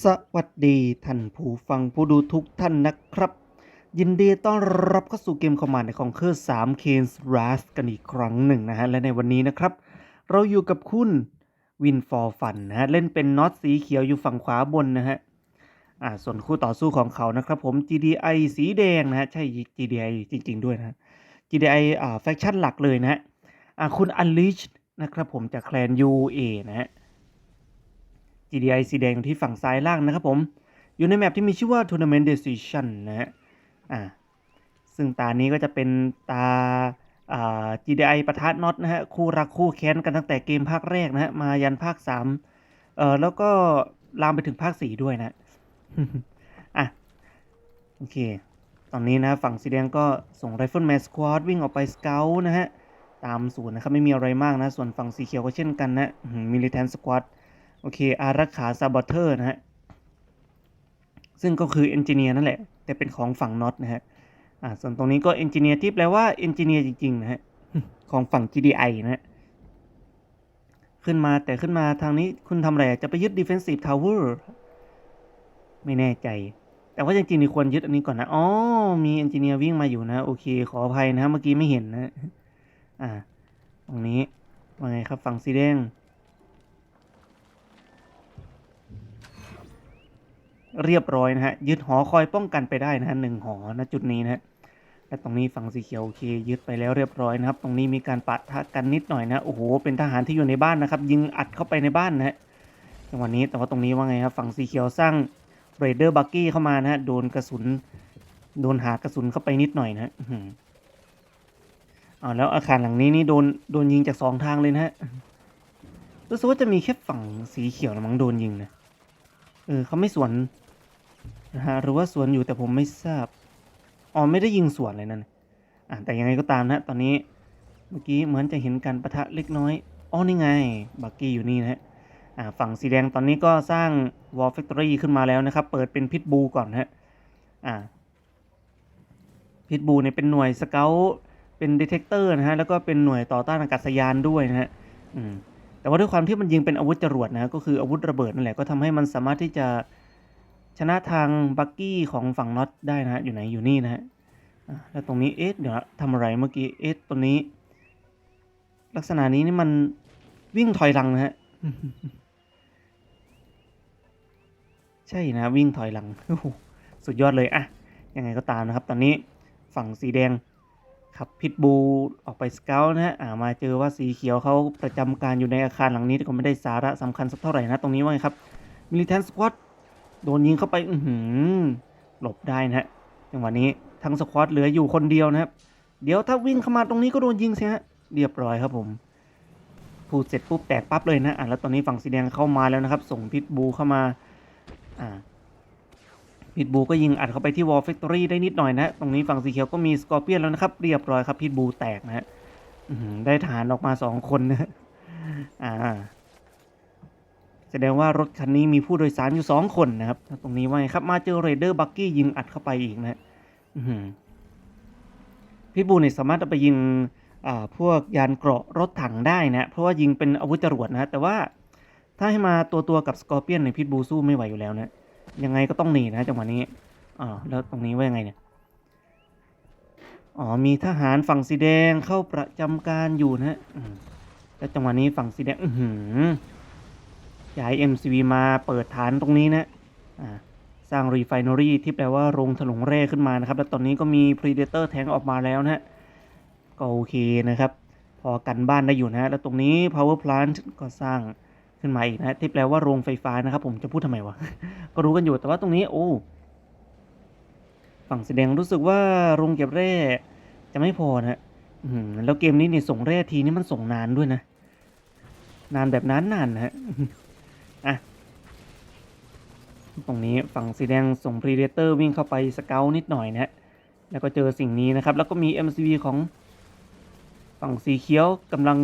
สวัสดีท่านผู้ฟังผู้ดูทุกท่านนะครับ ยินดีต้อนรับเข้าสู่เกมคอมมานด์ของเคอร์3 k a n s r a s กันอีกครั้งหนึ่งนะฮะ และในวันนี้นะครับ เราอยู่กับคุณวินฟอร์ฟันนะฮะ เล่นเป็นน็อตสีเขียวอยู่ฝั่งขวาบนนะฮะอ่าส่วนคู่ต่อสู้ของเขานะครับผม GDI สีแดงนะฮะ ใช่ GDI จริง ๆ ด้วยนะฮะ GDI อ่าแฟคชั่นหลักเลยนะฮะอ่าคุณ Unleash นะครับผมจากแคลน UA นะฮะ GDI สีแดงอยู่ที่ฝั่งซ้ายล่างนะครับผม อยู่ในแมปที่มีชื่อว่า Tournament Decision นะฮะอ่าซึ่งตานี้ก็จะเป็นตาอ่า GDI ประทะน็อตนะฮะคู่รักคู่แค้นกันตั้งแต่เกมภาคแรกนะฮะมายันภาค3เอ่อแล้วก็ลามไปถึงภาค 4 ด้วยนะอะโอเค ตอนนี้นะฝั่งสีแดงก็ส่ง Rifleman Squad วิ่งออกไปสเกลนะฮะตามศูนย์นะครับ ไม่มีอะไรมากนะ ส่วนฝั่งสีเขียวก็เช่นกันนะมิลิ t ทนสควอต โอเค อารักขาซาบอเทอร์นะฮะ ซึ่งก็คือเอนจิเนียร์นั่นแหละ แต่เป็นของฝั่งน็อตนะฮะ อ่า ส่วนตรงนี้ก็เอนจิเนียร์ที่แปลว่าเอนจิเนียร์จริง ๆ นะฮะ ของฝั่ง GDI นะฮะ ขึ้นมาแต่ขึ้นมาทางนี้คุณทำอะไร จะไปยึด Defensive Tower ไม่แน่ใจ แต่ว่าจริงๆนี่ควรยึดอันนี้ก่อนนะ อ๋อ มีเอนจิเนียร์วิ่งมาอยู่นะ โอเค ขออภัยนะ เมื่อกี้ไม่เห็นนะ อ่า ตรงนี้ว่าไงครับฝั่งสีแดง เรียบร้อยนะฮะยึดหอคอยป้องกันไปได้นะฮะหนึ่งหอนะจุดนี้นะฮะและตรงนี้ฝั่งสีเขียวโอเคยึดไปแล้วเรียบร้อยนะครับ ตรงนี้มีการปะทะกันนิดหน่อยนะโอ้โหเป็นทหารที่อยู่ในบ้านนะครับ ยิงอัดเข้าไปในบ้านนะฮะจังหวะนี้แต่ว่าตรงนี้ว่าไงครับฝั่งสีเขียวสร้างเรเดอร์บักกี้เข้ามานะฮะโดนกระสุนโดนหากระสุนเข้าไปนิดหน่อยนะฮะอ๋อแล้วอาคารหลังนี้นี่โดนโดนยิงจากสองทางเลยนะฮะรู้สึกว่าจะมีแค่ฝั่งสีเขียวนะมั้งโดนยิงนะเออเขาไม่สวน นะฮะหรือว่าสวนอยู่แต่ผมไม่ทราบอ๋อไม่ได้ยิงสวนเลยนั่นอะแต่ยังไงก็ตามนะตอนนี้เมื่อกี้เหมือนจะเห็นการประทะเล็กน้อยอ๋อนี่ไงบักกี้อยู่นี่นะฮะอ่าฝั่งสีแดงตอนนี้ก็สร้าง War Factory ขึ้นมาแล้วนะครับ เปิดเป็นพิทบูก่อนนะฮะอ่าพิทบูเนี่ยเป็นหน่วยสเกลเป็นดีเทคเตอร์นะฮะแล้วก็เป็นหน่วยต่อต้านอากาศยานด้วยนะฮะอืมแต่ว่าด้วยความที่มันยิงเป็นอาวุธจรวดนะฮะก็คืออาวุธระเบิดนั่นแหละก็ทำให้มันสามารถที่จะ ชนะทางบักกี้ของฝั่งน็อตได้นะฮะอยู่ไหนอยู่นี่นะฮะอะแล้วตรงนี้เอ๊ะเดี๋ยวนะทำอะไรเมื่อกี้เอ๊ะตรงนี้ ลักษณะนี้นี่มันวิ่งถอยหลังนะฮะใช่นะวิ่งถอยหลังโอ้โหสุดยอดเลยอะยังไงก็ตามนะครับ ตอนนี้ฝั่งสีแดงขับพิทบูออกไปสเกลนะฮะอ่ามาเจอว่าสีเขียวเขาประจำการอยู่ในอาคารหลังนี้แต่ก็ไม่ได้สาระสำคัญสักเท่าไหร่นะ ตรงนี้ว่าไงครับมิลิ t ทนสควอต โดนยิงเข้าไป อือหือหลบได้นะฮะจังหวะนี้ทั้งสควอตเหลืออยู่คนเดียวนะครับ เดี๋ยวถ้าวิ่งเข้ามาตรงนี้ก็โดนยิงสิฮะ เรียบร้อยครับผมพูดเสร็จปุ๊บแตกปั๊บเลยนะ อะแล้วตอนนี้ฝั่งสีแดงเข้ามาแล้วนะครับ ส่งพิทบูเข้ามา อ่าพิทบูก็ยิงอัดเข้าไปที่วอล f ฟ c ทอรี่ได้นิดหน่อยนะ ตรงนี้ฝั่งสีเขียวก็มีสกอร์เปียนแล้วนะครับ เรียบร้อยครับพิทบูแตกนะฮะได้ฐานออกมาสองคนนะฮะอ่า แสดงว่ารถคันนี้มีผู้โดยสารอยู่สองคนนะครับ ตรงนี้ว่าไงครับ มาเจอเรเดอร์บักกี้ยิงอัดเข้าไปอีกนะฮะพี่บูเนี่ยสามารถเอาไปยิงพวกยานเกราะรถถังได้นะ เพราะว่ายิงเป็นอาวุธจรวดนะแต่ว่าถ้าให้มาตัวตัวกับสกอร์เปียนในพิทบูสู้ไม่ไหวอยู่แล้วนะ ยังไงก็ต้องหนีนะจังหวะนี้อ่าแล้วตรงนี้ว่ายังไงเนี่ยอ๋อมีทหารฝั่งสีแดงเข้าประจำการอยู่นะแล้วจังหวะนี้ฝั่งสีแดง อือหือ ย้าย MCV มาเปิดฐานตรงนี้นะสร้าง Refinery ที่แปลว่าโรงถลุงแร่ขึ้นมานะครับ แล้วตอนนี้ก็มี Predator Tank ออกมาแล้วนะฮะก็โอเคนะครับ พอกันบ้านได้อยู่นะฮะแล้วตรงนี้ Power Plant ก็สร้างขึ้นมาอีกนะที่แปลว่าโรงไฟฟ้านะครับ ผมจะพูดทำไมวะ ก็รู้กันอยู่แต่ว่าตรงนี้โอ้ฝั่งสีแดงรู้สึกว่าโรงเก็บแร่จะไม่พอนะฮะแล้วเกมนี้เนี่ยส่งแร่ทีนี่มันส่งนานด้วยนะ นานแบบนั้นนานนะ อะ ตรงนี้ฝั่งสีแดงส่ง Predator วิ่งเข้าไปสเกลนิดหน่อยนะฮะแล้วก็เจอสิ่งนี้นะครับ แล้วก็มี MCV ของฝั่งสีเขียวกำลัง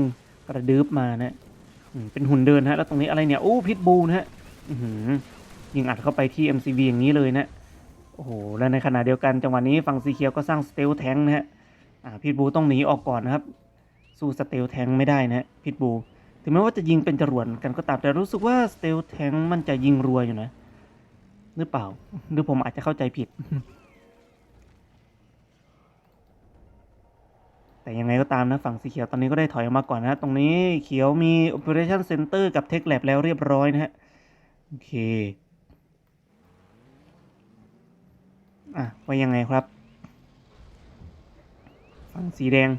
กระดืบมานะเป็นหุ่นเดินฮะ แล้วตรงนี้อะไรเนี่ย โอ้พิทบูนะฮะยิงอัดเข้าไปที่ MCV อย่างนี้เลยนะ โอ้โห แล้วในขณะเดียวกันจังหวะนี้ฝั่งสีเขียวก็สร้างสเตลแทงนะฮะพิทบูต้องหนีออกก่อนนะครับ สู้สเตลแทงไม่ได้นะฮะพิทบู ถึงแม้ว่าจะยิงเป็นจรวดกันก็ตาม แต่รู้สึกว่าสเตลแทงมันจะยิงรัวอยู่นะ หรือเปล่า หรือผมอาจจะเข้าใจผิด แต่ยังไงก็ตามนะ ฝั่งสีเขียวตอนนี้ก็ได้ถอยออกมาก่อนนะ ตรงนี้เขียวมี Operation Center กับ Tech Lab แล้วเรียบร้อยนะฮะ โอเค อะว่ายังไงครับ ฝั่งสีแดง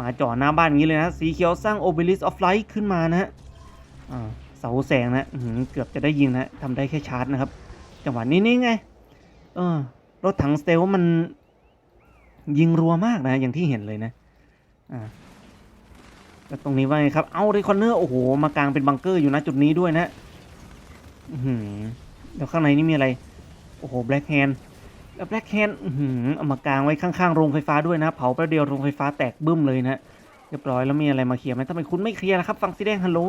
มาจ่อหน้าบ้านอย่างนี้เลยนะ สีเขียวสร้าง Obelisk of Light ขึ้นมานะฮะเสาแสงนะเกือบจะได้ยิงนะทำได้แค่ชาร์จนะครับ จังหวะนี้นี่ไงเออรถถังสเตลมันยิงรัวมากนะ อย่างที่เห็นเลยนะอ่าแล้วตรงนี้ว่าไงครับ เอาเรคอนเนอร์โอ้โห มากลางเป็นบังเกอร์อยู่นะจุดนี้ด้วยนะอือหือแล้วข้างในนี่มีอะไร โอ้โหแบล็กแฮนแล้ว แบล็กแฮนเอามากางไว้ข้างๆโรงไฟฟ้าด้วยนะ เผาแป๊บเดียวโรงไฟฟ้าแตกบึ้มเลยนะเรียบร้อยแล้วมีอะไรมาเคลียร์ไหมทำไมคุณไม่เคลียร์นะครับ ฟังสีแดงฮัลโหล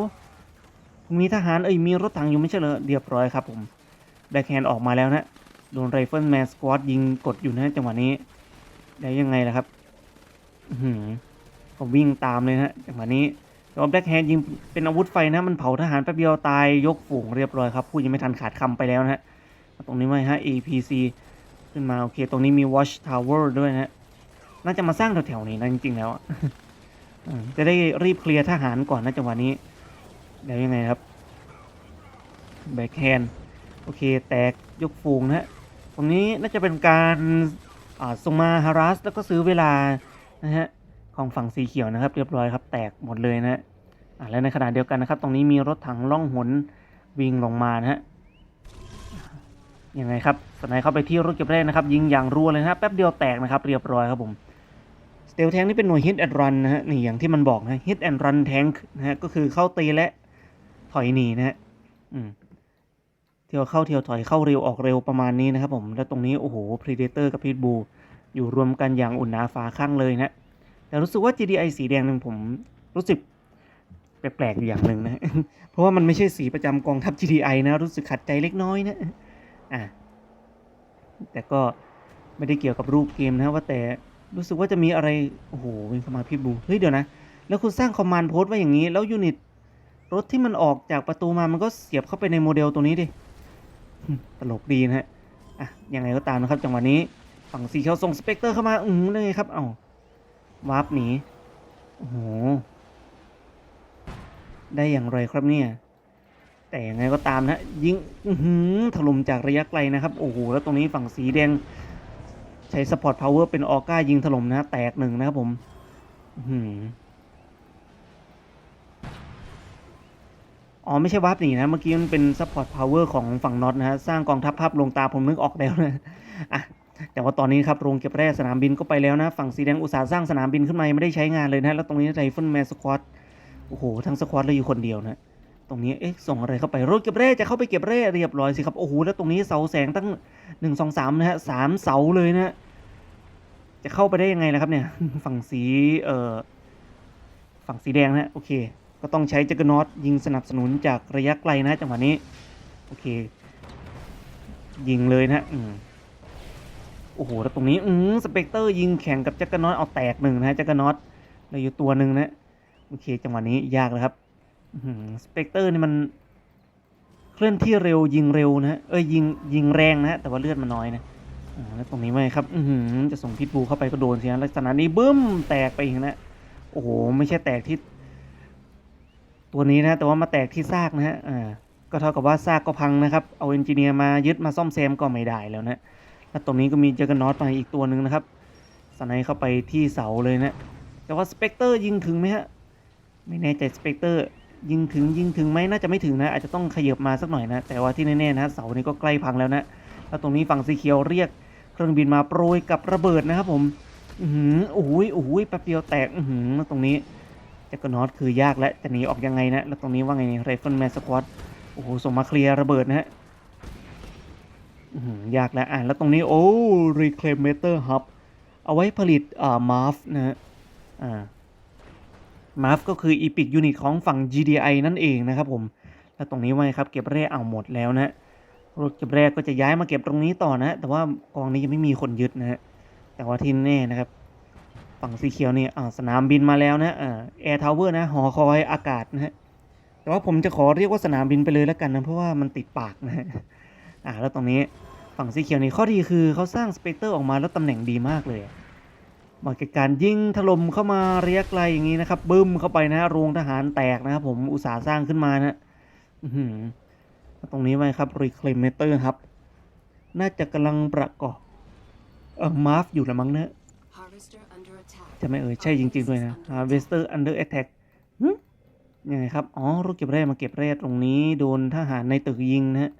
มีทหารเอ้ยมีรถถังอยู่ไม่ใช่เหรอเรียบร้อยครับผมแบ็คแฮนด์ออกมาแล้วนะโดนไรเฟิลแมนสควอตยิงกดอยู่นะจังหวะนี้ได้ยังไงล่ะครับอือหือผมวิ่งตามเลยนะจังหวะนี้แต่ว่าแบ็คแฮนด์ยิงเป็นอาวุธไฟนะ มันเผาทหารแป๊บเดียวตายยกฝูงเรียบร้อยครับพูดยังไม่ทันขาดคำไปแล้วนะฮะตรงนี้ไม่ฮะ APC ขึ้นมา โอเค ตรงนี้มี Watch Tower ด้วยนะฮะน่าจะมาสร้างแถวๆนี้นะจริงๆแล้วอะจะได้รีบเคลียร์ทหารก่อนนะจังหวะนี้ เดี๋ยวยังไงครับ แบ็คแฮนโอเค แตกยกฟูงนะฮะตรงนี้น่าจะเป็นการส่งมาฮารัสแล้วก็ซื้อเวลานะฮะของฝั่งสีเขียวนะครับ เรียบร้อยครับ แตกหมดเลยนะฮะอ่าและในขณะเดียวกันนะครับ ตรงนี้มีรถถังล่องหนวิ่งลงมานะฮะ ยังไงครับสไนเข้าไปที่รถเก็บแรกนะครับยิงอย่างรัวเลยนะแป๊บเดียวแตกนะครับเรียบร้อยครับผมสเตลแทงนี่เป็นหน่วย hit and run นะฮะนี่อย่างที่มันบอกนะ hit and run tank นะฮะก็คือเข้าตีและถอยหนีนะฮะอืมเที่ยวเข้าเที่ยวถอยเข้าเร็วออกเร็วประมาณนี้นะครับผมแล้วตรงนี้โอ้โห Predator กับ Pitbull อยู่รวมกันอย่างอุ่นหนาฝาข้างเลยนะแต่รู้สึกว่า GDI สีแดงหนึ่งผมรู้สึกแปลกๆอยู่อย่างหนึ่งนะ เพราะว่ามันไม่ใช่สีประจำกองทัพ GDI นะ รู้สึกขัดใจเล็กน้อยนะ อะแต่ก็ไม่ได้เกี่ยวกับรูปเกมนะว่าแต่รู้สึกว่าจะมีอะไร โอ้โหวิ่งเข้ามาพี่บูเฮ้ยเดี๋ยวนะ แล้วคุณสร้างคอมมานด์โพสต์ไว้อย่างนี้ แล้วยูนิต รถที่มันออกจากประตูมามันก็เสียบเข้าไปในโมเดลตัวนี้ดิ ตลกดีนะฮะ อะ ยังไงก็ตามนะครับ จังหวะนี้ฝั่งสีเขียวส่งสเปกเตอร์เข้ามา อืมได้ไงครับ เอ้าวาร์ปหนี โอ้โห ได้อย่างไรครับเนี่ย แต่ยังไงก็ตามนะยิงถล่มจากระยะไกลนะครับ โอ้โห แล้วตรงนี้ฝั่งสีแดง ใช้สปอร์ตพาวเวอร์เป็นออก้ายิงถล่มนะแตกหนึ่งนะครับผมอื้อหืออ๋อ ไม่ใช่วาร์ปหนีนะ เมื่อกี้มันเป็นสปอร์ตพาวเวอร์ของฝั่งน็อตนะฮะ สร้างกองทัพภาพลงตาผมนึกออกแล้วนะอะแต่ว่าตอนนี้ครับโรงเก็บแร่สนามบินก็ไปแล้วนะ ฝั่งสีแดงอุตสาห์สร้างสนามบินขึ้นมาไม่ได้ใช้งานเลยนะ แล้วตรงนี้ไรเฟิลแมนสควอตโอ้โห ทั้งสควอตเลยอยู่คนเดียวนะ ตรงนี้เอ๊ะส่งอะไรเข้าไปรถเก็บแร่จะเข้าไปเก็บแร่เรียบร้อยสิครับโอ้โหแล้วตรงนี้เสาแสงตั้งหนึ่งสองสามนะฮะสามเสาเลยนะจะเข้าไปได้ยังไงล่ะครับเนี่ยฝั่งสีเอ่อฝั่งสีแดงนะฮะโอเค ก็ต้องใช้จักรนอตยิงสนับสนุนจากระยะไกลนะจังหวะนี้โอเค ยิงเลยนะฮะอืมโอ้โหแล้วตรงนี้อืมสเปกเตอร์ยิงแข่งกับจักรนอตเอาแตกหนึ่งนะฮะจักรนอตเหลยอยู่ตัวหนึ่งนะโอเค จังหวะนี้ยากเลยครับ สเปกเตอร์นี่มันเคลื่อนที่เร็วยิงเร็วนะฮะเอ้ยยิงยิงแรงนะฮะแต่ว่าเลือดมันน้อยนะแล้วตรงนี้ไหมครับอืจะส่งพิษบูเข้าไปก็โดนสิฮะลักษณะนี้บึ้มแตกไปอีกนะโอ้โหไม่ใช่แตกที่ ตัวนี้นะ แต่ว่ามาแตกที่ซากนะฮะอ่าก็เท่ากับว่าซากก็พังนะครับ เอาเอนจิเนียร์มายึดมาซ่อมแซมก็ไม่ได้แล้วนะแล้วตรงนี้ก็มีเจอกันนอตมาอีกตัวหนึ่งนะครับสไนด์เข้าไปที่เสาเลยนะแต่ว่าสเปกเตอร์ยิงถึงไหมฮะไม่แน่ใจสเปกเตอร์ ยิงถึงยิงถึงไหมน่าจะไม่ถึงนะอาจจะต้องขยับมาสักหน่อยนะ แต่ว่าที่แน่ๆนะเสานี้ก็ใกล้พังแล้วนะแล้วตรงนี้ฝั่งสีเขียวเรียกเครื่องบินมาโปรยกับระเบิดนะครับผมอือหือโอ้ยโอ้ยแป๊บเดียวแตกอือหือแล้วตรงนี้จักรนอตคือยากแล้วจะหนีออกยังไงนะแล้วตรงนี้ว่าไงไรเฟิลแมนสควอตโอ้โหส่งมาเคลียร์ระเบิดนะฮะยากแล้วอะแล้วตรงนี้โอ้ reclamator hub เอาไว้ผลิตอ่ามาฟนะฮะอ่า มาฟก็คือ Epic Unit ของฝั่ง GDI นั่นเองนะครับผม แล้วตรงนี้ว่าครับเก็บแร่เอาหมดแล้วนะรถเก็บแรกก็จะย้ายมาเก็บตรงนี้ต่อนะ แต่ว่ากองนี้ยังไม่มีคนยึดนะฮะแต่ว่าที่แน่นะครับ ฝั่งสีเขียวนี่อ่าสนามบินมาแล้วนะอ่าแอร์ทาวเวอร์นะหอคอยอากาศนะฮะแต่ว่าผมจะขอเรียกว่าสนามบินไปเลยแล้วกันนะเพราะว่ามันติดปากนะฮะอ่าแล้วตรงนี้ฝั่งสีเขียวนี่ข้อดีคือเขาสร้างสเปกเตอร์ออกมาแล้วตำแหน่งดีมากเลย มาะกับการยิงถล่มเข้ามาเระยะไกลอย่างนี้นะครับ บึ้มเข้าไปนะโรงทหารแตกนะครับ ผมอุตสาห์สร้างขึ้นมานะตรงนี้ไว้ครับ reclamator ครับ น่าจะกำลังประกอบเออมาฟอยู่ละมั้งเนะจะไม่เอ่ยใช่จริงๆด้วยนะ Harvester under attack หึยังไงครับ อ๋อรถเก็บแร่มาเก็บแร่ตรงนี้ โดนทหารในตึกยิงนะฮะ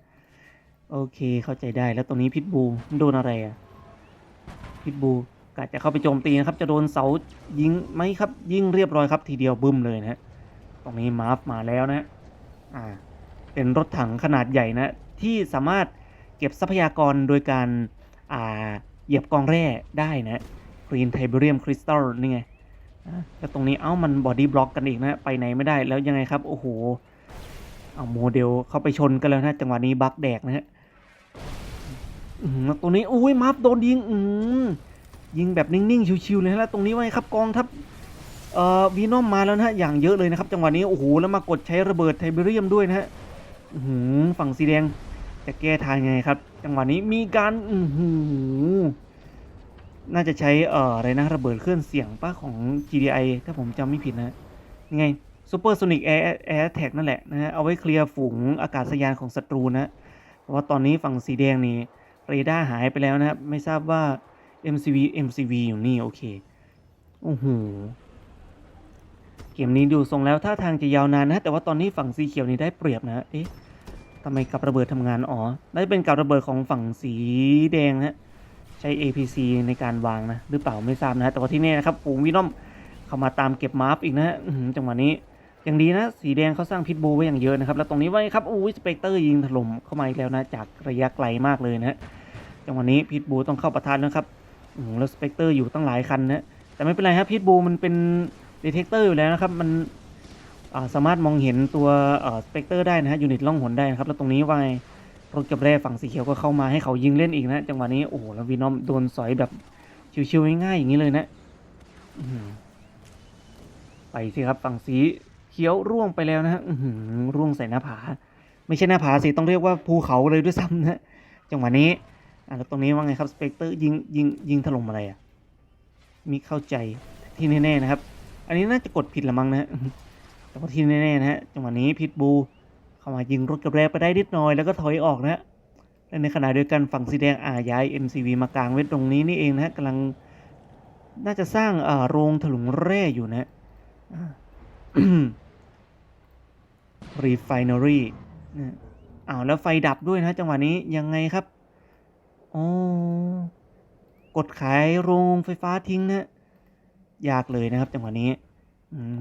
โอเคเข้าใจได้แล้วตรงนี้พิทบูโดนอะไรอะพิทบู กะจะเข้าไปโจมตีนะครับ จะโดนเสายิงไหมครับ ยิงเรียบร้อยครับทีเดียวบึ้มเลยนะฮะตรงนี้มาร์ฟมาแล้วนะอ่าเป็นรถถังขนาดใหญ่นะ ที่สามารถเก็บทรัพยากรโดยการอ่าเหยียบกองแร่ได้นะ Green Tiberium Crystal นี่ไงอะแล้วตรงนี้เอ้ามันบอดี้บล็อกกันอีกนะไปไหนไม่ได้แล้วยังไงครับ โอ้โหเอาโมเดลเข้าไปชนกันแล้วนะ จังหวะนี้บักแดกนะฮะอื้อหือแล้วตรงนี้อุ้ยมัฟโดนยิงอืม ยิงแบบนิ่งๆ ชิวๆเลยนะแล้วตรงนี้ไว้ครับกองทัพเอ่อวีนอมมาแล้วนะฮะอย่างเยอะเลยนะครับ จังหวะนี้โอ้โหแล้วมากดใช้ระเบิดไทเบเรียมด้วยนะฮะหือฝั่งสีแดงจะแก้ทางยังไงครับ จังหวะนี้มีการอือหือน่าจะใช้เอ่ออะไรนะระเบิดเคลื่อนเสียงป้าของ GDI ถ้าผมจำไม่ผิดนะยังไง Super Sonic Air Air Attack นั่นแหละนะฮะเอาไว้เคลียร์ฝูงอากาศยานของศัตรูนะเพราะว่าตอนนี้ฝั่งสีแดงนี่เรดาร์หายไปแล้วนะครับ ไม่ทราบว่า MCV MCV อยู่นี่ โอเค โอ้โห เกมนี้ดูทรงแล้วท่าทางจะยาวนานนะ แต่ว่าตอนนี้ฝั่งสีเขียวนี่ได้เปรียบนะ เอ๊ะทำไมกับระเบิดทำงาน อ๋อ ได้เป็นกับระเบิดของฝั่งสีแดงนะใช้ APC ในการวางนะ หรือเปล่าไม่ทราบนะ แต่ว่าที่นี่นะครับฝูงวินอมเข้ามาตามเก็บมาร์ฟอีกนะฮะจังหวะนี้อยังดีนะสีแดงเขาสร้างพิทบูไว้อย่างเยอะนะครับ แล้วตรงนี้ไว้ครับอู้สเปกเตอร์ยิงถล่มเข้ามาอีกแล้วนะ จากระยะไกลมากเลยนะฮะจังหวะนี้พิทบูต้องเข้าประทานนะครับ แล้วสเปกเตอร์อยู่ตั้งหลายคันนะแต่ไม่เป็นไรครับพิทบูมันเป็นดีเทคเตอร์อยู่แล้วนะครับ มันสามารถมองเห็นตัวสเปกเตอร์ได้นะฮะยูนิตล่องหนได้นะครับ แล้วตรงนี้ไว้รถเกับแร่ฝั่งสีเขียวก็เข้ามาให้เขายิงเล่นอีกนะ จังหวะนี้โอ้โหแล้ววีนอมโดนสอยแบบชิวๆง่ายๆอย่างนี้เลยนะไปสิครับฝั่งสีเขียวร่วงไปแล้วนะฮะร่วงใส่หน้าผา ไม่ใช่หน้าผาสิต้องเรียกว่าภูเขาเลยด้วยซ้ำนะจังหวะนี้ อะแล้วตรงนี้ว่าไงครับสเปกเตอร์ยิงยิงยิงถล่มอะไรอะมีเข้าใจที่แน่ๆนะครับ อันนี้น่าจะกดผิดละมั้งนะแต่ว่าที่แน่ๆนะฮะจังหวะนี้พิทบูเข้ามายิงรถกระแรไปได้นิดหน่อยแล้วก็ถอยออกนะฮะและในขณะเดียวกันฝั่งสีแดงอ่าย้าย MCV มากลางไว้ตรงนี้นี่เองนะฮะกำลังน่าจะสร้างเอ่อโรงถลุงแร่อยู่นะฮะอ่า Refinery นะอ้าวแล้วไฟดับด้วยนะจังหวะนี้ยังไงครับ อ๋อกดขายโรงไฟฟ้าทิ้งนะ ยากเลยนะครับจังหวะนี้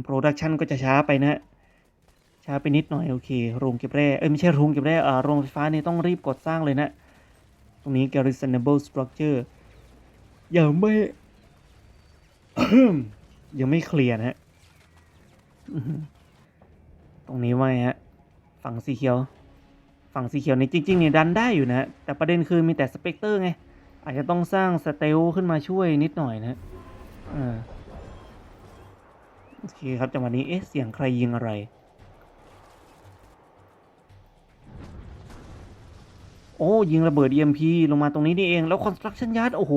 โปรดักชันก็จะช้าไปนะ ช้าไปนิดหน่อยโอเค โรงเก็บแร่ เอ้ยไม่ใช่โรงเก็บแร่อ่อโรงไฟฟ้านี่ต้องรีบกดสร้างเลยนะ ตรงนี้ garrisonable structure ยังไม่ ยังไม่เคลียร์นะฮะ ตรงนี้ว่าไงฮะ ฝั่งสีเขียว ฝั่งสีเขียวนี่จริงๆนี่ยดันได้อยู่นะฮะแต่ประเด็นคือมีแต่สเปกเตอร์ไง อาจจะต้องสร้างสเตลขึ้นมาช่วยนิดหน่อยนะฮะอ่าโอเคครับจังหวะนี้เอ๊ะเสียงใครยิงอะไรโอ้ยิงระเบิด EMP ลงมาตรงนี้นี่เอง แล้ว construction yard โอ้โห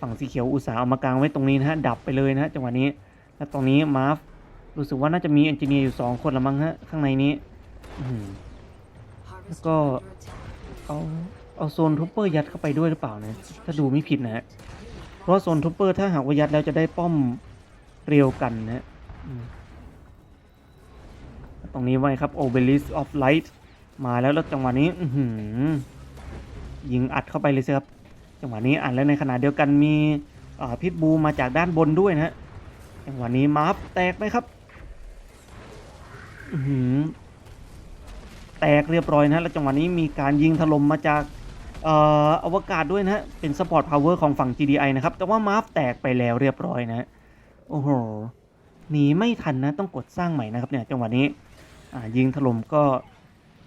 ฝั่งสีเขียวอุตสาห์เอามากางไว้ตรงนี้นะฮะ ดับไปเลยนะฮะจังหวะนี้ แล้วตรงนี้มาร์ฟรู้สึกว่าน่าจะมีเอนจิเนียร์อยู่ 2 คนละมั้งฮะ ข้างในนี้ อื้อหือ Harvester Go. under attack. เอาเอาโซนทูปเปอร์ยัดเข้าไปด้วยหรือเปล่านะ ถ้าดูไม่ผิดนะฮะ เพราะโซนทูปเปอร์ถ้าหากว่ายัดแล้วจะได้ป้อมเรียวกันนะฮะตรงนี้ไว้ครับ Obelisk of Light มาแล้วแล้วจังหวะนี้หือยิงอัดเข้าไปเลยสิครับ จังหวะนี้อัดแล้วในขณะเดียวกันมีพิษบูมาจากด้านบนด้วยนะฮะจังหวะนี้มาร์ฟแตกไหมครับอื้อหือแตกเรียบร้อยนะแล้วจังหวะนี้มีการยิงถล่มมาจากเอ่ออวกาศด้วยนะฮะ เป็นสปอร์ตพาวเวอร์ของฝั่ง GDI นะครับ แต่ว่ามาร์ฟแตกไปแล้วเรียบร้อยนะ โอ้โห หนีไม่ทันนะ ต้องกดสร้างใหม่นะครับเนี่ยจังหวะนี้ยิงถล่มก็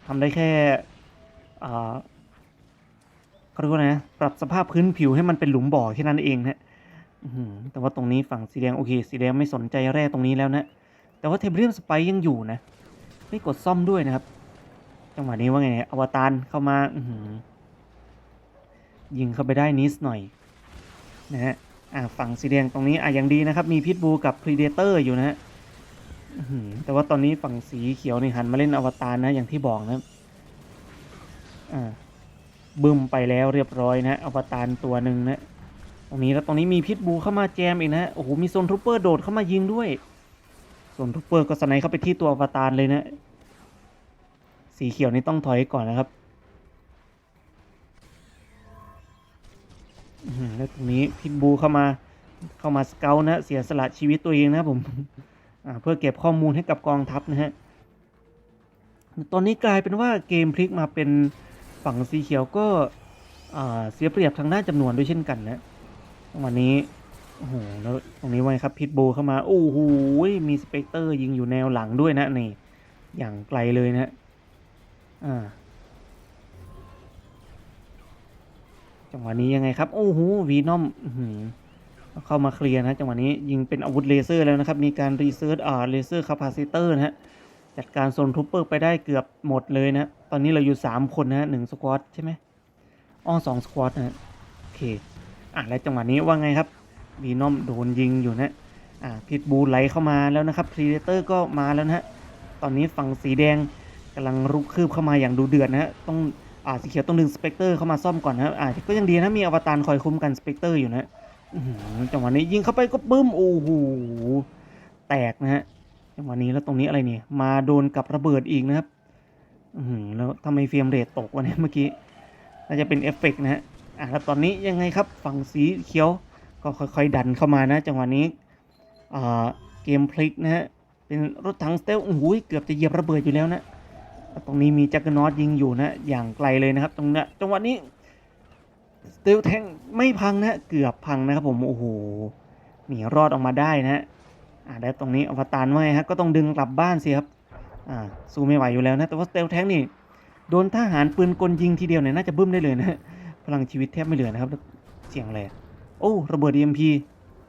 ทำได้แค่เขาเรียกว่าไงนะปรับสภาพพื้นผิวให้มันเป็นหลุมบ่อแค่นั้นเองนะแต่ว่าตรงนี้ฝั่งสีแดงโอเค สีแดงไม่สนใจแร่ตรงนี้แล้วนะ แต่ว่าเทเบรียมสไปยังอยู่นะ ไม่กดซ่อมด้วยนะครับ จังหวะนี้ว่าไงอวตารเข้ามาอืยิงเข้าไปได้นิดหน่อยนะฮะอ่าฝั่งสีแดงตรงนี้อะยังดีนะครับ มีพิทบูกับพรีเดเตอร์อยู่นะฮะแต่ว่าตอนนี้ฝั่งสีเขียวนี่หันมาเล่นอวตารนะอย่างที่บอกนะบอ่าบึ้มไปแล้วเรียบร้อยนะอวตารตัวหนึ่งนะตรงนี้แล้วตรงนี้มีพิทบูเข้ามาแจมอีกนะโอ้โหมีโซนทรูเปอร์โดดเข้ามายิงด้วยโซนทรูเปอร์ก็สไนเข้าไปที่ตัวอวตารเลยนะ สีเขียวนี่ต้องถอยก่อนนะครับแล้วตรงนี้พิทบูเข้ามาเข้ามาสเกลนะเสียสละชีวิตตัวเองนะผมเพื่อเก็บข้อมูลให้กับกองทัพนะฮะตอนนี้กลายเป็นว่าเกมพลิกมาเป็นฝั่งสีเขียวก็เสียเปรียบทางด้านจำนวนด้วยเช่นกันนะวันนี้โอ้โหแล้วตรงนี้ไว้ครับพิทบูเข้ามา โอ้โหมีสเปกเตอร์ยิงอยู่แนวหลังด้วยนะนี่อย่างไกลเลยนะ อ่าจังหวะนี้ยังไงครับโอ้โหวีนอมเข้ามาเคลียร์นะจังหวะนี้ยิงเป็นอาวุธเลเซอร์แล้วนะครับ มีการรีเซิร์ชอ่าเลเซอร์คาปาซิเตอร์นะฮะจัดการโซนทูเปอร์ไปได้เกือบหมดเลยนะ ตอนนี้เราอยู่ 3 คนนะหนึ่งสควอตใช่ไหมอ้อสองสควอตนะฮะโอเคอะและจังหวะนี้ว่าไงครับวีนอมโดนยิงอยู่นะอ่าพิทบูไหลเข้ามาแล้วนะครับพรีเดเตอร์ก็มาแล้วนะฮะตอนนี้ฝั่งสีแดง กำลังรุกคืบเข้ามาอย่างดูเดือดนะฮะต้องอ่าสีเขียวต้องดึงสเปกเตอร์เข้ามาซ่อมก่อนนะอ่าก็ยังดีนะมีอวตารคอยคุ้มกันสเปกเตอร์อยู่นะจังหวะนี้ยิงเข้าไปก็บึ้มโอ้โหแตกนะฮะจังหวะนี้แล้วตรงนี้อะไรเนี่ย มาโดนกับระเบิดอีกนะครับแล้วทำไมเฟรมเรทตกวะเนี่ยเมื่อกี้น่าจะเป็นเอฟเฟกต์นะฮะอะแล้วตอนนี้ยังไงครับฝั่งสีเขียวก็ค่อยๆดันเข้ามานะ จังหวะนี้อ่าเกมพลิกนะฮะเป็นรถถังสเตลโอ้โหเกือบจะเหยียบระเบิดอยู่แล้วนะ ตรงนี้มีจักรนอตยิงอยู่นะ อย่างไกลเลยนะครับ ตรงนี้จังหวะนี้สเตลแทงไม่พังนะ เกือบพังนะครับผมโอ้โหหนีรอดออกมาได้นะอ่าแล้วตรงนี้อวตารว่าไงฮะก็ต้องดึงกลับบ้านสิครับอ่าสู้ไม่ไหวอยู่แล้วนะแต่ว่าสเตลแทงนี่โดนทหารปืนกลยิงทีเดียวเนี่ยน่าจะบึ้มได้เลยนะพลังชีวิตแทบไม่เหลือนะครับเสียงอะไรอะโอ้ระเบิด EMP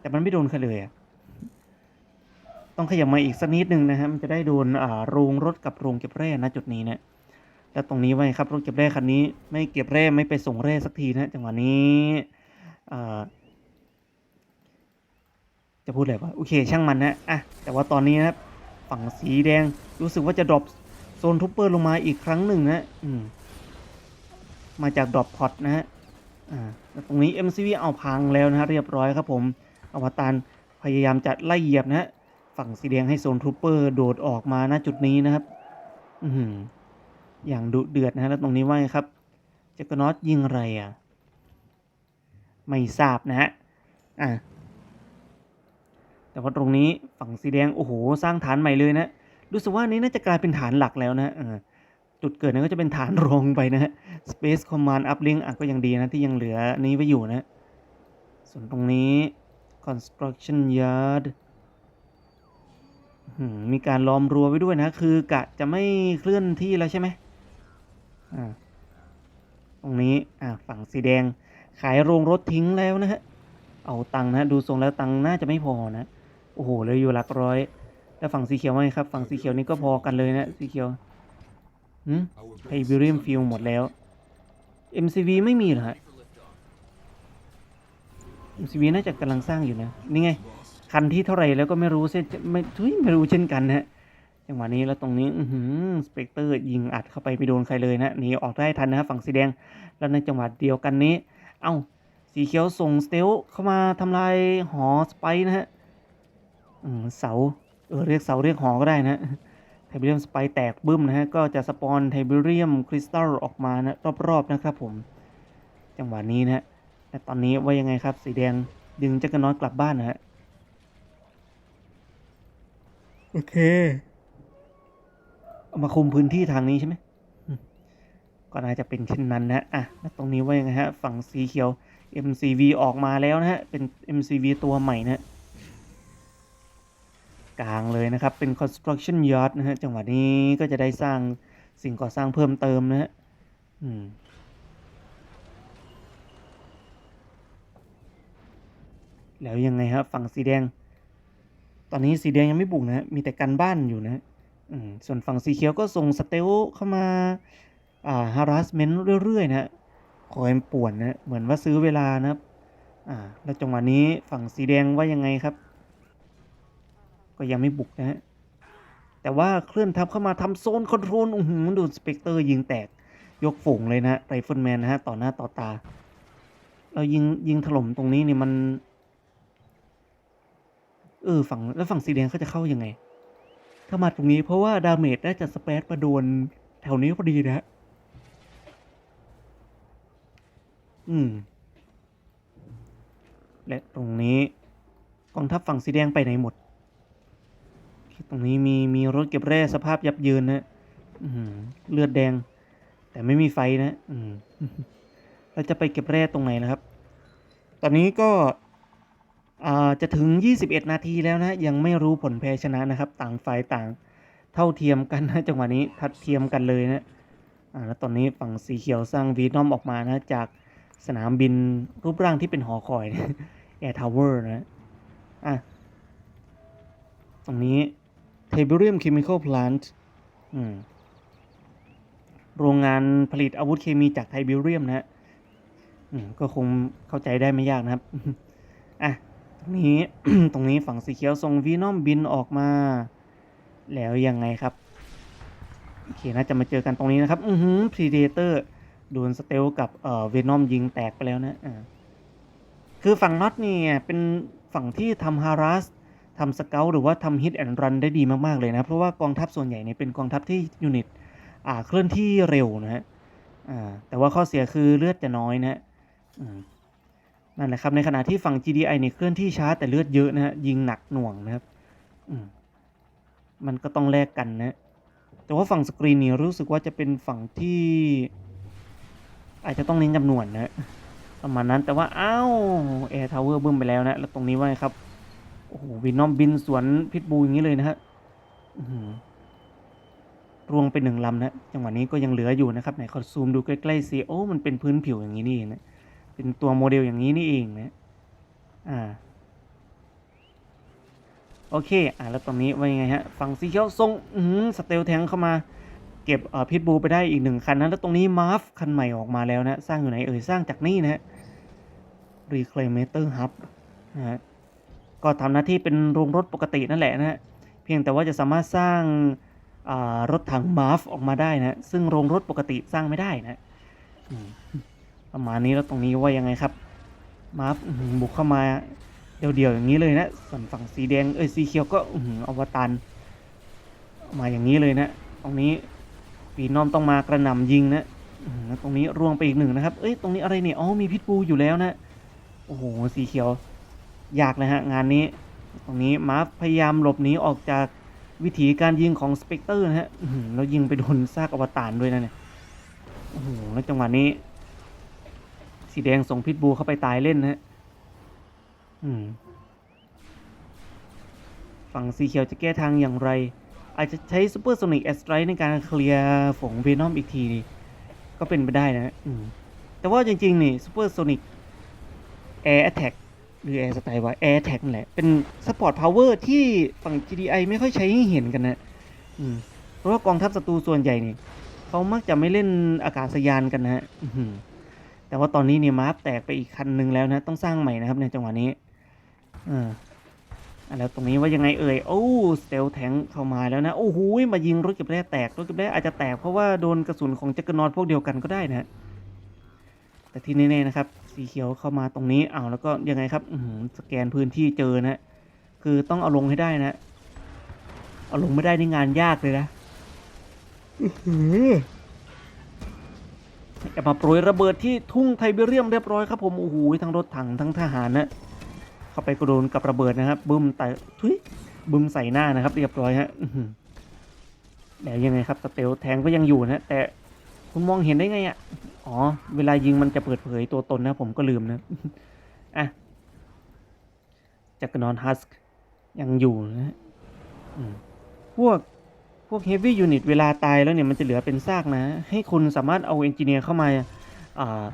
แต่มันไม่โดนใครเลยอะ ต้องขยับมาอีกสักนิดหนึ่งนะฮะมันจะได้โดนอ่าโรงรถกับโรงเก็บแร่นะจุดนี้นะแล้วตรงนี้ไว้ครับรถเก็บแร่คันนี้ ไม่เก็บแร่ไม่ไปส่งแร่สักทีนะจังหวะนี้จะพูดอะไรวะโอเคช่างมันนะอะแต่ว่าตอนนี้นะครับฝั่งสีแดงรู้สึกว่าจะดรอปโซนทูปเปอร์ลงมาอีกครั้งหนึ่งนะอืมมาจากดรอปพอตนะฮะอ่าแล้วตรงนี้ MCV เอาพังแล้วนะฮะเรียบร้อยครับผมอวตารพยายามจะไล่เหยียบนะฮะ ฝั่งสีแดงให้โซนทรูปเปอร์โดดออกมาณจุดนี้นะครับ อือหือย่างดุเดือดนะฮะแล้วตรงนี้ว่าครับจักรนอตยิงอะไรอะ ไม่ทราบนะฮะอ่าแต่ว่าตรงนี้ฝั่งสีแดงโอ้โหสร้างฐานใหม่เลยนะรู้สึกว่านี้น่าจะกลายเป็นฐานหลักแล้วนะเออจุดเกิดนั้นก็จะเป็นฐานรองไปนะฮะ Space Command Uplink อะก็ยังดีนะที่ยังเหลือนี้ไว้อยู่นะ ส่วนตรงนี้ Construction Yard อ มีการล้อมรั้วไว้ด้วยนะ คือกะจะไม่เคลื่อนที่แล้วใช่ไหมอ่าตรงนี้อ่าฝั่งสีแดง ขายโรงรถทิ้งแล้วนะฮะ เอาตังนะ ดูทรงแล้วตังน่าจะไม่พอนะ โอ้โหเลยอยู่หลักร้อย แล้วฝั่งสีเขียวว่าไงครับ ฝั่งสีเขียวนี่ก็พอกันเลยนะ สีเขียวหืมไฮบิเรียมฟิลหมดแล้ว MCV ไม่มีเหรอฮะ MCV น่าจะกำลังสร้างอยู่นะ นี่ไง คันที่เท่าไหร่แล้วก็ไม่รู้เช่นไม่ทุยไม่รู้เช่นกันนะฮะจังหวะนี้แล้วตรงนี้อืสเปกเตอร์ยิงอัดเข้าไปไม่โดนใครเลยนะหนีออกได้ทันนะฝั่งสีแดง แล้วในจังหวะเดียวกันนี้ เอ้าสีเขียวส่งสเตลเข้ามาทำลายหอสไปร์นะฮะเสาเออเรียกเสาเรียกหอก็ได้นะไทเบเรียมสไปแตกบึ้มนะฮะก็จะสปอนไทเบเรียมคริสตัลออกมานะรอบๆนะครับผม จังหวะนี้นะฮะแต่ตอนนี้ว่ายังไงครับสีแดงดึงจักรน้อตกลับบ้านนะฮะ โอเคเอามาคุมพื้นที่ทางนี้ใช่ไหมอืมก็น่าจะเป็นเช่นนั้นนะอะแล้วตรงนี้ว่ายังไงฮะ ฝั่งสีเขียว MCV ออกมาแล้วนะฮะ เป็น MCV ตัวใหม่นะฮะกลางเลยนะครับ เป็น construction yard นะฮะ จังหวะนี้ก็จะได้สร้างสิ่งก่อสร้างเพิ่มเติมนะฮะอืมแล้วยังไงครับฝั่งสีแดง ตอนนี้สีแดงยังไม่บุกนะฮะมีแต่กันบ้านอยู่นะส่วนฝั่งสีเขียวก็ส่งสเตลเข้ามาอ่า harassment เรื่อยๆนะคอยป่วนนะเหมือนว่าซื้อเวลานะครับอ่าแล้วจังหวะนี้ฝั่งสีแดงว่ายังไงครับ ก็ยังไม่บุกนะฮะแต่ว่าเคลื่อนทัพเข้ามาทำโซนคอนโทรลอื้อหือดูสเปกเตอร์ยิงแตกยกฝูงเลยนะไรเฟิลแมนนะฮะต่อหน้าต่อตา เรายิงยิงถล่มตรงนี้เนี่ยมัน ออฝั่งแล้วฝั่งสีแดงเขาจะเข้ายังไง ถ้ามาตรงนี้เพราะว่าดาเมจน่าจะสเปซมาโดนแถวนี้พอดีนะฮะ อืม และตรงนี้กองทัพฝั่งสีแดงไปไหนหมด ตรงนี้มีมีรถเก็บแร่สภาพยับเยินนะอื้อหือเลือดแดง แต่ไม่มีไฟนะ อืมเราจะไปเก็บแร่ตรงไหนนะครับ ตอนนี้ก็ จะถึง 21 นาทีแล้วนะ ยังไม่รู้ผลแพ้ชนะนะครับ ต่างฝ่ายต่าง เท่าเทียมกันนะจังหวะนี้ทัดเทียมกันเลยนะแล้วตอนนี้ฝั่งสีเขียวสร้างวีนอมออกมานะจากสนามบินรูปร่างที่เป็นหอคอยนะแอร์ทาวเวอร์นะอะตรงนี้ t i b e r i u m Chemical Plant อืมโรงงานผลิตอาวุธเคมีจากไทเบเรียมนะฮะก็คงเข้าใจได้ไม่ยากนะครับ อะ นี้ ตรงนี้ฝั่งสีเขียวส่งวีนอมบินออกมา แล้วยังไงครับ โอเคน่าจะมาเจอกันตรงนี้นะครับ อือหือพรีเดเตอร์โดนสเตลกับเอ่อวีนอมยิงแตกไปแล้วนะอ่าคือฝั่งน็อตเนี่ยเป็นฝั่งที่ทำฮารัสทำสเกลหรือว่าทำฮิตแอนด์รันได้ดีมาก ๆ เลยนะ เพราะว่ากองทัพส่วนใหญ่เนี่ยเป็นกองทัพที่ยูนิตอ่าเคลื่อนที่เร็วนะฮะอ่าแต่ว่าข้อเสียคือเลือดจะน้อยนะฮะอืม นั่นแหละครับในขณะที่ฝั่ง GDI เนี่ยเคลื่อนที่ช้าแต่เลือดเยอะนะฮะยิงหนักหน่วงนะครับอืมันก็ต้องแลกกันนะแต่ว่าฝั่งสกรีนเนี่ยรู้สึกว่าจะเป็นฝั่งที่ อาจจะต้องเน้นจำนวนนะประมาณนั้นแต่ว่าอ้าวแอร์ทาวเวอร์บึ้มไปแล้วนะแล้วตรงนี้ว่าไงครับโอ้โหวินนอมบินสวนพิทบูอย่างนี้เลยนะฮะอื้อหือรวงไปหนึ่งลำนะจังหวะนี้ก็ยังเหลืออยู่นะครับไหนขอซูมดูใกล้ๆสิโอ้มันเป็นพื้นผิวอย่างนี้นี่นะ เป็นตัวโมเดลอย่างนี้นี่เองนะอ่าโอเค อ่าแล้วตรงนี้ว่ายังไงฮะ ฝั่งสีเขียวส่งอืมสเตลแทงเข้ามา เก็บเอ่อพิทบูไปได้อีกหนึ่งคันนะ แล้วตรงนี้มาร์ฟคันใหม่ออกมาแล้วนะ สร้างอยู่ไหนเอ่ย สร้างจากนี่นะฮะ Reclamator Hub นะฮะ ก็ทำหน้าที่เป็นโรงรถปกตินั่นแหละนะฮะ เพียงแต่ว่าจะสามารถสร้างอ่ารถถังมาร์ฟออกมาได้นะ ซึ่งโรงรถปกติสร้างไม่ได้นะอืม ประมาณนี้แล้วตรงนี้ว่ายังไงครับ มาฟอื้อหือบุกเข้ามาเดี่ยวๆอย่างนี้เลยนะ ส่วนฝั่งสีแดงเอ้ยสีเขียวก็อื้อวตารมาอย่างนี้เลยนะ ตรงนี้ปีนอมต้องมากระหน่ำยิงนะตรงนี้ร่วงไปอีกหนึ่งนะครับ เอ้ยตรงนี้อะไรเนี่ย อ๋อมีพิษบูอยู่แล้วนะ โอ้โหสีเขียวยากนะฮะงานนี้ ตรงนี้มาฟพยายามหลบหนีออกจากวิธีการยิงของสเปกเตอร์นะฮะแล้วยิงไปโดนซากอวตารด้วยนะเนี่ย โอ้โหแล้วจังหวะนี้ สีแดงส่งพิษบูเข้าไปตายเล่นนะฮะฝั่งสีเขียวจะแก้ทางอย่างไร อาจจะใช้ซูเปอร์โซนิกแอสไตร์ในการเคลียร์ฝงเวนอมอีกทีนี่ก็เป็นไปได้นะแต่ว่าจริง ๆ นี่ซูเปอร์โซนิกแอร์แอตแทกหรือแอร์สไตล์ว่าแอร์แท็กนั่นแหละ เป็นสปอร์ตพาวเวอร์ที่ฝั่ง GDI ไม่ค่อยใช้ให้เห็นกันนะเพราะว่ากองทัพศัตรูส่วนใหญ่นี่เขามักจะไม่เล่นอากาศยานกันนะฮะ แต่ว่าตอนนี้เนี่ยมาร์ฟแตกไปอีกคันหนึ่งแล้วนะต้องสร้างใหม่นะครับในจังหวะนี้อ่าแล้วตรงนี้ว่ายังไงเอ่ยโอ้สเตลแทงเข้ามาแล้วนะโอ้โหมายิงรถเก็บแร่แตกรถเก็บแร่อาจจะแตกเพราะว่าโดนกระสุนของจักรนอตพวกเดียวกันก็ได้นะแต่ที่แน่ๆนะครับ สีเขียวเข้ามาตรงนี้อ้าวแล้วก็ยังไงครับอืสแกนพื้นที่เจอนะฮะคือต้องเอาลงให้ได้นะเอาลงไม่ได้นี่งานยากเลยนะ จะมาโปรยระเบิดที่ทุ่งไทเบเรียมเรียบร้อยครับผมโอ้โหทั้งรถถังทั้งทหารนะเข้าไปกระโดนกับระเบิดนะครับบึ้มแต่ทุยบึ้มใส่หน้านะครับ เรียบร้อยฮะแล้วยังไงครับสเตลแทงก็ยังอยู่นะแต่คุณมองเห็นได้ไงอะอ๋อ เวลายิงมันจะเปิดเผยตัวตนนะ ผมก็ลืมนะอะจักรนอนฮัสกยังอยู่นะฮะอืมพวก พวกเฮฟวี่ยูนิตเวลาตายแล้วเนี่ยมันจะเหลือเป็นซากนะ ให้คุณสามารถเอาเอนจิเนียร์เข้ามาอ่า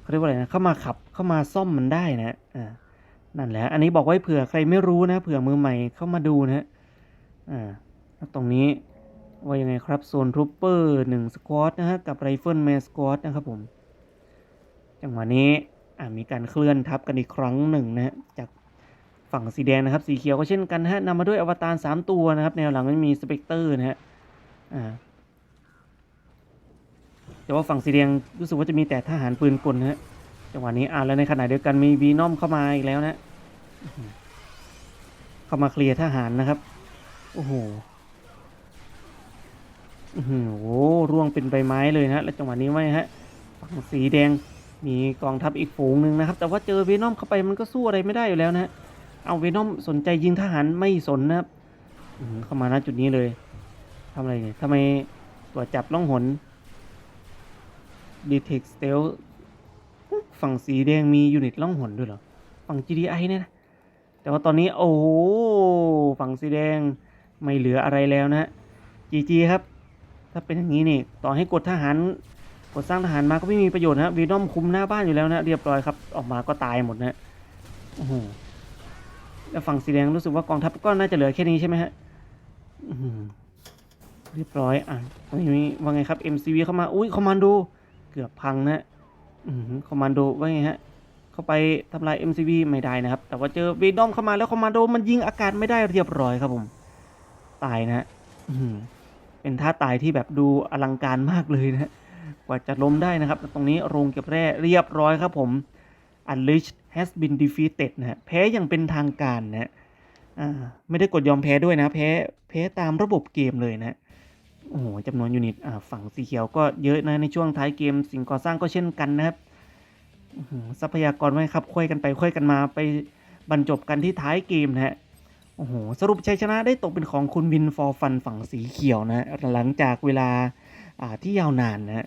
เขาเรียกว่าอะไรนะ เข้ามาขับเข้ามาซ่อมมันได้นะอ่านั่นแหละ อันนี้บอกไว้เผื่อใครไม่รู้นะ เผื่อมือใหม่เข้ามาดูนะอ่าตรงนี้ว่ายังไงครับโซนทรูปเปอร์หนึ่งสควอตนะฮะกับไรเฟิลแมนสควอตนะครับผม จังหวะนี้อ่ามีการเคลื่อนทับกันอีกครั้งหนึ่งนะฮะจาก ฝั่งสีแดงนะครับ สีเขียวก็เช่นกันฮะนำมาด้วยอวตาร3ตัวนะครับ แนวหลังก็มีสเปกเตอร์นะฮะอ่าแต่ว่าฝั่งสีแดงรู้สึกว่าจะมีแต่ทหารปืนกลนะฮะจังหวะนี้อ่าแล้วในขณะเดียวกันมีวีนอมเข้ามาอีกแล้วนะเข้ามาเคลียร์ทหารนะครับ โอ้โหอื้อหือโอ้โหร่วงเป็นใบไม้เลยนะฮะแล้วจังหวะนี้ไว้ฮะฝั่งสีแดงมีกองทัพอีกฝูงหนึ่งนะครับ แต่ว่าเจอเวนอมเข้าไปมันก็สู้อะไรไม่ได้อยู่แล้วนะฮะ เอาเวนอมสนใจยิงทหารไม่สนนะครับอืมเข้ามาณจุดนี้เลยทำอะไรเนี่ยทำไมตรวจจับล่องหน Detect Stealth ฝั่งสีแดงมียูนิตล่องหนด้วยเหรอ ฝั่ง GDI เนี่ยนะ แต่ว่าตอนนี้โอ้โหฝั่งสีแดงไม่เหลืออะไรแล้วนะฮะ GG ครับ ถ้าเป็นอย่างนี้นี่ต่อให้กดทหารกดสร้างทหารมาก็ไม่มีประโยชน์นะวีนอมคุมหน้าบ้านอยู่แล้วนะ เรียบร้อยครับ ออกมาก็ตายหมดนะโอ้โหแล้ว ฝั่งสีแดงรู้สึกว่ากองทัพก็น่าจะเหลือแค่นี้ใช่ไหมฮะเรียบร้อยอะตรงนี้ว่าไงครับ MCV เข้ามา อุ้ยคอมมานโด เกือบพังนะอือหือคอมมานโดว่าไงฮะ เข้าไปทำลาย MCV ไม่ได้นะครับ แต่ว่าเจอเวนอมเข้ามาแล้วคอมมานโดมันยิงอากาศไม่ได้เรียบร้อยครับผม ตายนะฮะเป็นท่าตายที่แบบดูอลังการมากเลยนะฮะกว่าจะล้มได้นะครับ ตรงนี้โรงเก็บแร่เรียบร้อยครับผม Unleashed has been defeated นะฮะแพ้อย่างเป็นทางการนะฮะไม่ได้กดยอมแพ้ด้วยนะ แพ้แพ้ตามระบบเกมเลยนะโอ้โหจำนวนยูนิตฝั่งสีเขียวก็เยอะนะในช่วงท้ายเกมสิ่งก่อสร้างก็เช่นกันนะครับทรัพยากรไว้ครับค่อยกันไปค่อยกันมาไปบรรจบกันที่ท้ายเกมนะฮะโอ้โหสรุปชัยชนะได้ตกเป็นของคุณวินฟอร์ฟันฝั่งสีเขียวนะ หลังจากเวลาอ่าที่ยาวนานนะฮะ